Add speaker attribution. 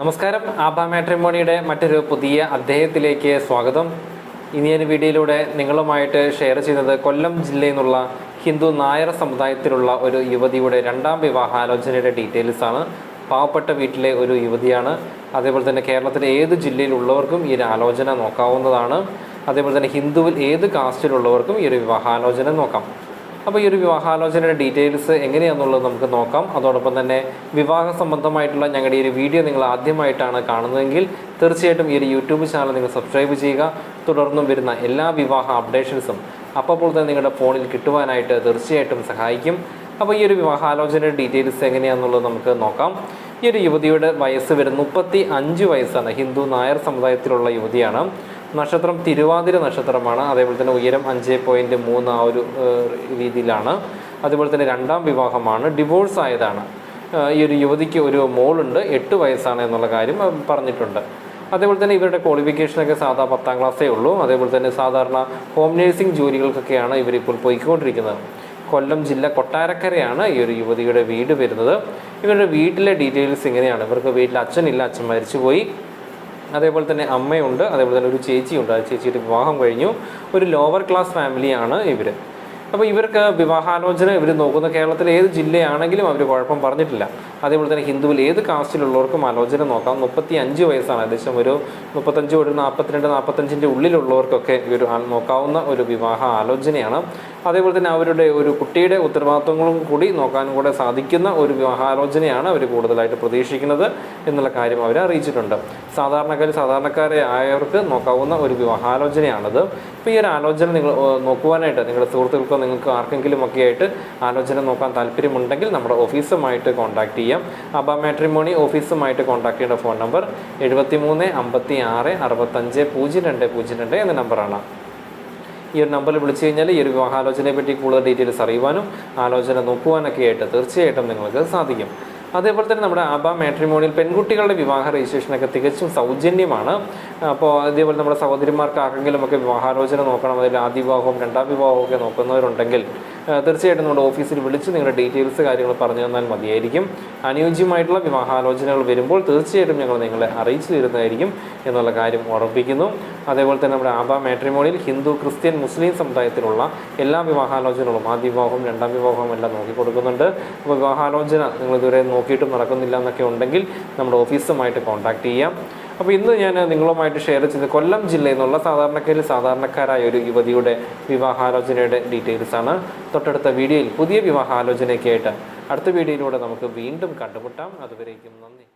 Speaker 1: നമസ്കാരം. ആബ മാട്രിമോണിയുടെ മറ്റൊരു പുതിയ അദ്ദേഹത്തിലേക്ക് സ്വാഗതം. ഇനി ഞാൻ വീഡിയോയിലൂടെ നിങ്ങളുമായിട്ട് ഷെയർ ചെയ്യുന്നത് കൊല്ലം ജില്ലയിൽ നിന്നുള്ള ഹിന്ദു നായർ സമുദായത്തിലുള്ള ഒരു യുവതിയുടെ രണ്ടാം വിവാഹാലോചനയുടെ ഡീറ്റെയിൽസ് ആണ്. പാവപ്പെട്ട വീട്ടിലെ ഒരു യുവതിയാണ്. അതേപോലെ തന്നെ കേരളത്തിലെ ഏത് ജില്ലയിലുള്ളവർക്കും ഈ ഒരു ആലോചന നോക്കാവുന്നതാണ്. അതേപോലെ തന്നെ ഹിന്ദുവിൽ ഏത് കാസ്റ്റിലുള്ളവർക്കും ഈ ഒരു വിവാഹാലോചന നോക്കാം. അപ്പോൾ ഈ ഒരു വിവാഹാലോചനയുടെ ഡീറ്റെയിൽസ് എങ്ങനെയാണെന്നുള്ളത് നമുക്ക് നോക്കാം. അതോടൊപ്പം തന്നെ വിവാഹ സംബന്ധമായിട്ടുള്ള ഞങ്ങളുടെ ഈ ഒരു വീഡിയോ നിങ്ങൾ ആദ്യമായിട്ടാണ് കാണുന്നതെങ്കിൽ തീർച്ചയായിട്ടും ഈ ഒരു യൂട്യൂബ് ചാനൽ നിങ്ങൾ സബ്സ്ക്രൈബ് ചെയ്യുക. തുടർന്നും വരുന്ന എല്ലാ വിവാഹ അപ്ഡേഷൻസും അപ്പോൾ തന്നെ നിങ്ങളുടെ ഫോണിൽ കിട്ടുവാനായിട്ട് തീർച്ചയായിട്ടും സഹായിക്കും. അപ്പോൾ ഈ ഒരു വിവാഹാലോചനയുടെ ഡീറ്റെയിൽസ് എങ്ങനെയാണെന്നുള്ളത് നമുക്ക് നോക്കാം. ഈ ഒരു യുവതിയുടെ വയസ്സ് വരുന്ന മുപ്പത്തി അഞ്ച് വയസ്സാണ് ഹിന്ദു നായർ സമുദായത്തിലുള്ള യുവതിയാണ്. നക്ഷത്രം തിരുവാതിര നക്ഷത്രമാണ്. അതേപോലെ തന്നെ ഉയരം അഞ്ച് പോയിന്റ് മൂന്ന് ആ ഒരു രീതിയിലാണ്. അതുപോലെ തന്നെ രണ്ടാം വിവാഹമാണ്. ഡിവോഴ്സ് ആയതാണ്. ഈ ഒരു യുവതിക്ക് ഒരു മോളുണ്ട്. എട്ട് വയസ്സാണ് എന്നുള്ള കാര്യം പറഞ്ഞിട്ടുണ്ട്. അതേപോലെ തന്നെ ഇവരുടെ ക്വാളിഫിക്കേഷനൊക്കെ സാധാ പത്താം ക്ലാസ്സേ ഉള്ളൂ. അതേപോലെ തന്നെ സാധാരണ ഹോം നേഴ്സിംഗ് ജോലികൾക്കൊക്കെയാണ് ഇവരിപ്പോൾ പോയിക്കൊണ്ടിരിക്കുന്നത്. കൊല്ലം ജില്ല കൊട്ടാരക്കരയാണ് ഈ ഒരു യുവതിയുടെ വീട് വരുന്നത്. ഇവരുടെ വീട്ടിലെ ഡീറ്റെയിൽസ് ഇങ്ങനെയാണ്. ഇവർക്ക് വീട്ടിൽ അച്ഛനില്ല. അച്ഛൻ മരിച്ചുപോയി. അതേപോലെ തന്നെ അമ്മയുണ്ട് അതേപോലെ തന്നെ ഒരു ചേച്ചിയുണ്ട്. ആ ചേച്ചിയുടെ വിവാഹം കഴിഞ്ഞു. ഒരു ലോവർ ക്ലാസ് ഫാമിലിയാണ് ഇവർ അപ്പോൾ ഇവർക്ക് വിവാഹാലോചന ഇവർ നോക്കുന്ന കേരളത്തിലെ ഏത് ജില്ലയാണെങ്കിലും അവർ കുഴപ്പം പറഞ്ഞിട്ടില്ല. അതേപോലെ തന്നെ ഹിന്ദുവിൽ ഏത് കാസ്റ്റിലുള്ളവർക്കും ആലോചന നോക്കാം. മുപ്പത്തി അഞ്ച് വയസ്സാണ് ഏകദേശം ഒരു മുപ്പത്തഞ്ച് ഒരു നാൽപ്പത്തിരണ്ട് നാൽപ്പത്തഞ്ചിന്റെ ഉള്ളിലുള്ളവർക്കൊക്കെ ഇവർ നോക്കാവുന്ന ഒരു വിവാഹ ആലോചനയാണ്. അതേപോലെ തന്നെ അവരുടെ ഒരു കുട്ടിയുടെ ഉത്തരവാദിത്വങ്ങളും കൂടി നോക്കാനും കൂടെ സാധിക്കുന്ന ഒരു വിവാഹാലോചനയാണ് അവർ കൂടുതലായിട്ട് പ്രതീക്ഷിക്കുന്നത് എന്നുള്ള കാര്യം അവർ അറിയിച്ചിട്ടുണ്ട്. സാധാരണക്കാർ സാധാരണക്കാരെ ആയവർക്ക് നോക്കാവുന്ന ഒരു വിവാഹാലോചനയാണത്. ഇപ്പോൾ ഈ ഒരു ആലോചന നിങ്ങൾ നോക്കുവാനായിട്ട് നിങ്ങളുടെ സുഹൃത്തുക്കൾക്കോ നിങ്ങൾക്ക് ആർക്കെങ്കിലും ഒക്കെ ആയിട്ട് ആലോചന നോക്കാൻ താല്പര്യമുണ്ടെങ്കിൽ നമ്മുടെ ഓഫീസുമായിട്ട് കോൺടാക്ട് ചെയ്യാം. അബ മാട്രിമോണി ഓഫീസുമായിട്ട് കോൺടാക്ട് ചെയ്യേണ്ട ഫോൺ നമ്പർ എഴുപത്തി മൂന്ന് അമ്പത്തി ആറ് അറുപത്തഞ്ച് പൂജ്യം രണ്ട് പൂജ്യം രണ്ട് എന്ന നമ്പറാണ് ഈ ഒരു നമ്പറിൽ വിളിച്ചു കഴിഞ്ഞാൽ ഈ ഒരു വിവാഹാലോചനയെ പറ്റി കൂടുതൽ ഡീറ്റെയിൽസ് അറിയുവാനും ആലോചന നോക്കുവാനൊക്കെ ആയിട്ട് തീർച്ചയായിട്ടും നിങ്ങൾക്ക് സാധിക്കും. അതേപോലെ തന്നെ നമ്മുടെ ആബ മാട്രിമോണിയിൽ പെൺകുട്ടികളുടെ വിവാഹ രജിസ്ട്രേഷനൊക്കെ തികച്ചും സൗജന്യമാണ്. അപ്പോൾ അതേപോലെ നമ്മുടെ സഹോദരിമാർക്ക് ആർക്കെങ്കിലും ഒക്കെ വിവാഹാലോചന നോക്കണം അതിൽ ആദ്യ വിവാഹവും രണ്ടാം വിവാഹവും ഒക്കെ നോക്കുന്നവരുണ്ടെങ്കിൽ തീർച്ചയായിട്ടും നമ്മുടെ ഓഫീസിൽ വിളിച്ച് നിങ്ങളുടെ ഡീറ്റെയിൽസ് കാര്യങ്ങൾ പറഞ്ഞു തന്നാൽ മതിയായിരിക്കും. അനുയോജ്യമായിട്ടുള്ള വിവാഹാലോചനകൾ വരുമ്പോൾ തീർച്ചയായിട്ടും ഞങ്ങൾ നിങ്ങളെ അറിയിച്ചു തരുന്നതായിരിക്കും എന്നുള്ള കാര്യം ഓർമ്മിപ്പിക്കുന്നു അതേപോലെ തന്നെ നമ്മുടെ ആബ മാട്രിമോണിയിൽ ഹിന്ദു ക്രിസ്ത്യൻ മുസ്ലിം സമുദായത്തിലുള്ള എല്ലാ വിവാഹാലോചനകളും ആദ്യ വിവാഹവും രണ്ടാം വിവാഹവും എല്ലാം നോക്കി കൊടുക്കുന്നുണ്ട് അപ്പോൾ വിവാഹാലോചന നിങ്ങൾ ഇതുവരെ നോക്കിയിട്ടും നടക്കുന്നില്ല എന്നൊക്കെ ഉണ്ടെങ്കിൽ നമ്മുടെ ഓഫീസുമായിട്ട് കോൺടാക്ട് ചെയ്യാം. അപ്പോൾ ഇന്ന് ഞാൻ നിങ്ങളുമായിട്ട് ഷെയർ ചെയ്ത് കൊല്ലം ജില്ലയിൽ നിന്നുള്ള സാധാരണക്കാരിൽ സാധാരണക്കാരായ ഒരു യുവതിയുടെ വിവാഹാലോചനയുടെ ഡീറ്റെയിൽസ് ആണ്. തൊട്ടടുത്ത വീഡിയോയിൽ പുതിയ വിവാഹാലോചനയൊക്കെ ആയിട്ട് അടുത്ത വീഡിയോയിലൂടെ നമുക്ക് വീണ്ടും കണ്ടുമുട്ടാം. അതുവരേക്കും നന്ദി.